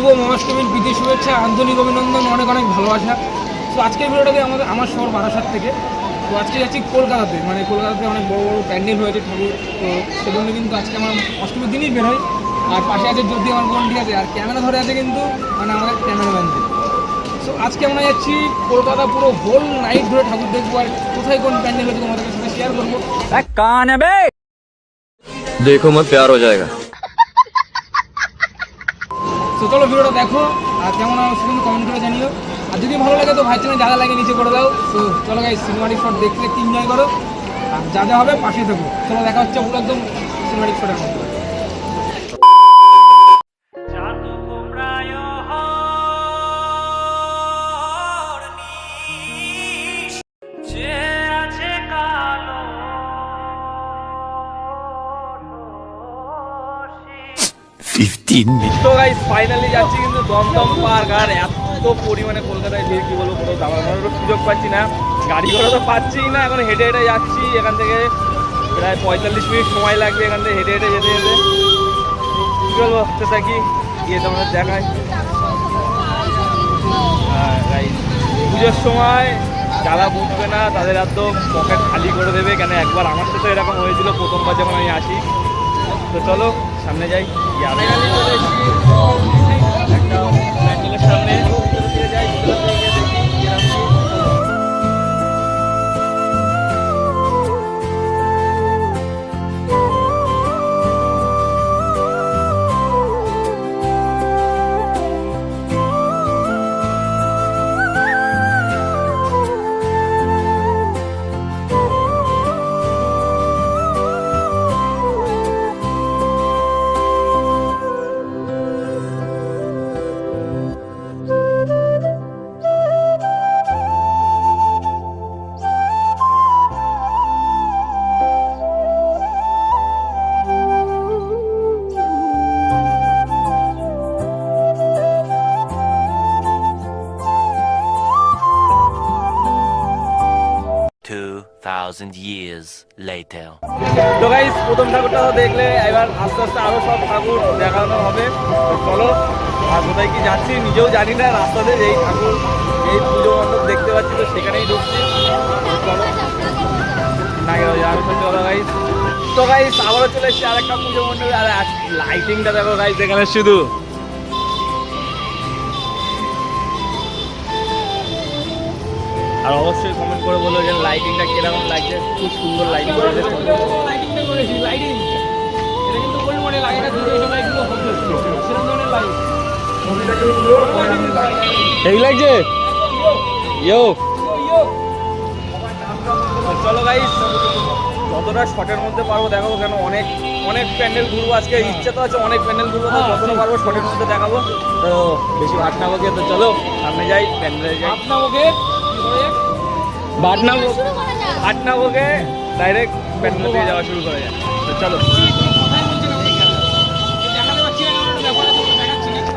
শুভ মহাষ্টমীর প্রীতি শুভেচ্ছা আন্তনিক অভিনন্দন অনেক অনেক ভালোবাসা। তো আজকের ভিডিওটাকে আমাদের আমার শহর বারাসাত থেকে। তো আজকে যাচ্ছি কলকাতাতে। মানে কলকাতাতে অনেক বড় বড় প্যান্ডেল হয়েছে ঠাকুর। তো সেজন্য কিন্তু আজকে আমার অষ্টমীর দিনই বেরোয় আর পাশে আছে যদি আমার বোন ঠিক আছে। আর ক্যামেরা ধরে আছে কিন্তু মানে আমাদের ক্যামেরাম্যানদের সো আজকে আমরা যাচ্ছি কলকাতা পুরো হোল নাইট ধরে ঠাকুর দেখব। আর কোথায় কোন প্যান্ডেল হয়েছে তোমাদের সাথে শেয়ার করব। দেখো মত প্যার হয়ে যায়গা তো চলো ভিডিওটা দেখো। আর কেমন অবশ্যই কিন্তু কমেন্ট করে জানিও। আর যদি ভালো লাগে তো ভাই চ্যানেল যা লাগে নিচে করে দাও। তো চলো গাই সিনেমাটিক শট দেখতে দেখতে এনজয় করো। আর যা যা হবে পাশে থাকো। চলো দেখা হচ্ছে পুরো একদম সিনেমাটিক শটের মধ্যে। তো গাইস ফাইনালি যাচ্ছি কিন্তু দমদম পার্ক, আর এত পরিমাণে কলকাতায় ভিড়, কি বলব কোথাও যাওয়ার সুযোগ পাচ্ছি না। গাড়ি ঘোড়া তো পাচ্ছি না, এখন হেঁটে হেঁটে যাচ্ছি, এখান থেকে প্রায় পঁয়তাল্লিশ মিনিট সময় লাগবে এখান থেকে হেঁটে হেঁটে যেতে যেতে। কি বলব তো থাকি, গিয়ে তোমাদের দেখায় পুজোর সময় যারা বুঝবে না, তাদের একদম পকেট খালি করে দেবে, কেন একবার আমার সাথে এরকম হয়েছিল, প্রথমবার যখন আমি আসি। তো চলো সামনে যাই একটা সামনে 2,000 years later. তো গাইস প্রথম ঠাকুরটা তো দেখলে এবার আস্তে আস্তে আরও সব ঠাকুর দেখানো হবে। চলো আর কোথায় কি যাচ্ছি নিজেও জানি না রাস্তাতে এই ঠাকুর এই পুজো মণ্ডপ দেখতে পাচ্ছি তো সেখানেই ঢুকছি। চলো না আমি তো চলো গাইস তো গাইস আবারও চলে এসেছি আর একটা পুজো মণ্ডপে আর লাইটিংটা দেখো গাইস এখানে শুধু। আর অবশ্যই কমেন্ট করে বলো যে লাইটিংটা কীরকম লাগছে খুব সুন্দর লাইটিং করেছে। লাইটিংটা করেছি লাইটিং এটা কিন্তু ওল্ড মডেল আগে না দুটো সময় এগুলো সেরকম ধরনের লাইট হেভি লাগছে? ইয়ো চলো গাইস যতটা শটের মধ্যে পারব দেখাবো কেন? অনেক অনেক প্যান্ডেল ঘুরবো আজকে। ইচ্ছে তো আছে অনেক প্যান্ডেল ঘুরবো তো যতটা পারব শটের মধ্যে দেখাবো। তো বেশি ভাট না তো চলো সামনে যাই প্যান্ডেলে যাই। ওকে ভাট না ভাট না ডাইরেক্ট প্যান্ডেল দিয়ে যাওয়া শুরু করে যায়। তো চলো।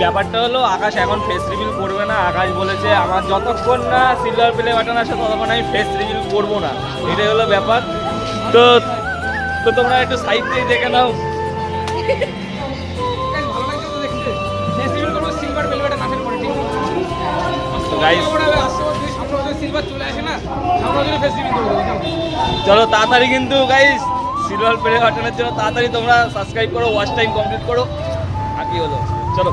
ব্যাপারটা হলো আকাশ এখন ফেস রিভিল করবে না। আকাশ বলেছে আমার যতক্ষণ না সিলভার প্লে বাটন আসে ততক্ষণ আমি ফেস রিভিল করব না। এটাই হলো ব্যাপার। তো তো তোমরা একটু সাইড দিয়ে দেখে নাও। গাইস চলো তাড়াতাড়ি কিন্তু গাইস সিলভার প্লে বাটনের জন্য তাড়াতাড়ি তোমরা সাবস্ক্রাইব করো ওয়াচ টাইম কমপ্লিট করো। আর কি হলো? চলো।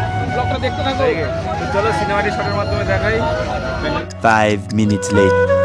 ব্লগটা দেখতে থাকো চলো সিনেমাটি শটের মাধ্যমে দেখাই ফাইভ minutes later.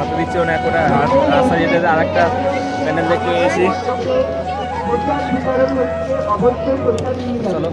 হয়েছে আর তারা তো দিচ্ছেও না একটা রাস্তা যেতে আর একটা প্যান্ডেল দেখতে পেয়েছি। চলো।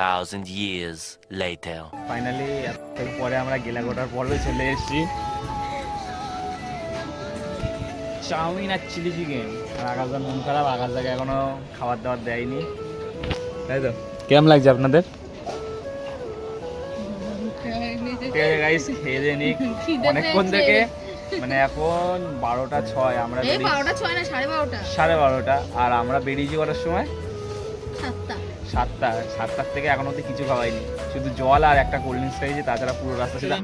Thousand years later. ফাইনালি পরে আমরা গেলাগোটার পর্বে চলে এসেছি। চাউমিন আর চিলি চিকেন। আর আকাশদার মন খারাপ আকাশদাকে এখনও খাবার দাবার দেয়নি। তাই তো? কেমন লাগছে আপনাদের? গাইস খেয়ে দিয়ে নিক। অনেকক্ষণ থেকে মানে এখন বারোটা ছয় আমরা বেরিয়েছি বারোটা ছয় না সাড়ে বারোটা। সাড়ে বারোটা আর আমরা বেরিয়েছি করার সময়? সাতটা সাতটা সাতটার থেকে এখন অব্দি কিছু খাওয়াইনি। শুধু জল আর একটা কোল্ড ড্রিঙ্কস খেয়েছি তাছাড়া পুরো রাস্তা সেটা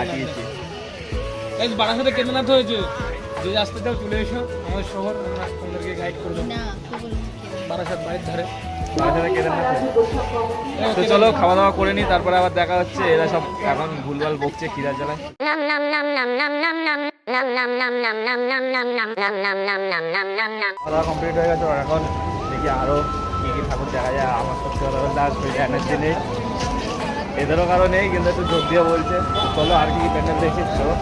হাঁটিয়েছি। বারাসাতে কেদারনাথ হয়েছে। যে রাস্তাটাও চলে এসো আমাদের শহর আমরা তোমাদেরকে গাইড করে দেবো না কি বলব বারাসাত বাড়ির ধারে। কেদারনাথ তো চলো খাওয়া দাওয়া করে নি তারপরে আবার দেখা হচ্ছে। এরা সব এখন ভুলভাল বকছে খিদা জ্বালায়। খাওয়া কমপ্লিট হয়ে গেছে এখন দেখি আরও কি কি ঠাকুর দেখা যায় আমার সত্যি এদেরও কারণে কিন্তু একটু যোগ দিয়ে বলছে চলো আর কি প্যান্ডেল দেখি চলো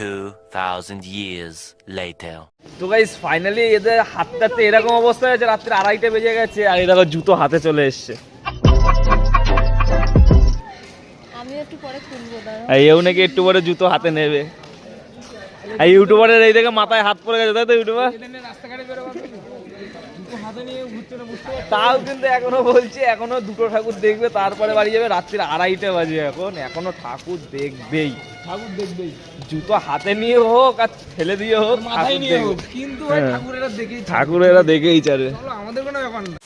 2,000 years later. তো গাইস ফাইনালি এদের হাতটাতে এরকম অবস্থা হয়েছে রাত্রি আড়াইটা বেজে গেছে আর এরা দেখো জুতো হাতে চলে এসেছে। আমি একটু পরে খুলবো নাকি একটু পরে জুতো হাতে নেবে। এই ইউটিউবারের এই দেখে মাথায় হাত পড়ে গেছে তাই তো ইউটিউবার? রাস্তাঘাটে তাও কিন্তু এখনও বলছে এখনও দুটো ঠাকুর দেখবে তারপরে বাড়ি যাবে রাত্রির আড়াইটা বাজে এখন এখনও ঠাকুর দেখবেই। ঠাকুর দেখবেই। জুতো হাতে নিয়ে হোক আর ফেলে দিয়ে হোক মাথায় নিয়ে হোক কিন্তু হ্যাঁ। ঠাকুরেরা দেখেই ঠাকুরেরা দেখেই চারে আমাদের কোনো ব্যাপার না।